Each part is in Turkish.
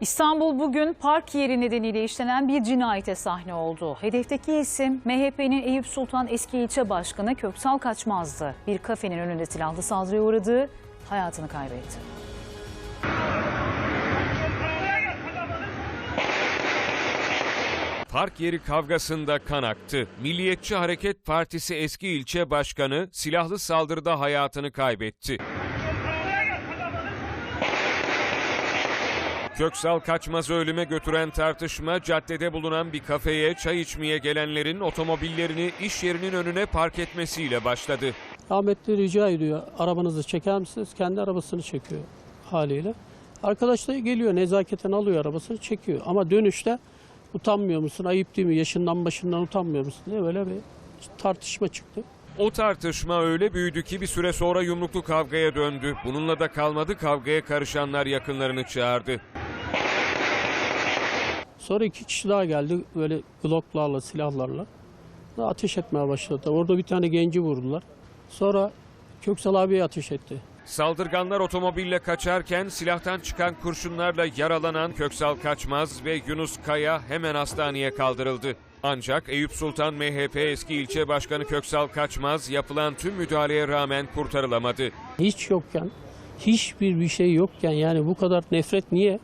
İstanbul bugün park yeri nedeniyle işlenen bir cinayete sahne oldu. Hedefteki isim MHP'nin Eyüp Sultan eski ilçe başkanı Köksal Kaçmaz'dı. Bir kafenin önünde silahlı saldırıya uğradı, hayatını kaybetti. Park yeri kavgasında kan aktı. Milliyetçi Hareket Partisi eski ilçe başkanı silahlı saldırıda hayatını kaybetti. Köksal Kaçmaz'ı ölüme götüren tartışma caddede bulunan bir kafeye çay içmeye gelenlerin otomobillerini iş yerinin önüne park etmesiyle başladı. Rahmetli rica ediyor arabanızı çeker misiniz? Kendi arabasını çekiyor haliyle. Arkadaş da geliyor nezaketen alıyor arabasını çekiyor. Ama dönüşte utanmıyor musun? Ayıp değil mi? Yaşından başından utanmıyor musun? diye böyle bir tartışma çıktı. O tartışma öyle büyüdü ki bir süre sonra yumruklu kavgaya döndü. Bununla da kalmadı kavgaya karışanlar yakınlarını çağırdı. Sonra iki kişi daha geldi böyle gloklarla, silahlarla. Ateş etmeye başladı. Orada bir tane genci vurdular. Sonra Köksal abiye ateş etti. Saldırganlar otomobille kaçarken silahtan çıkan kurşunlarla yaralanan Köksal Kaçmaz ve Yunus Kaya hemen hastaneye kaldırıldı. Ancak Eyüp Sultan MHP eski ilçe başkanı Köksal Kaçmaz yapılan tüm müdahaleye rağmen kurtarılamadı. Hiç yokken, hiçbir bir şey yokken yani bu kadar nefret niye?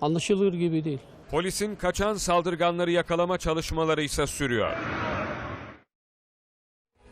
Anlaşılır gibi değil. Polisin kaçan saldırganları yakalama çalışmaları ise sürüyor.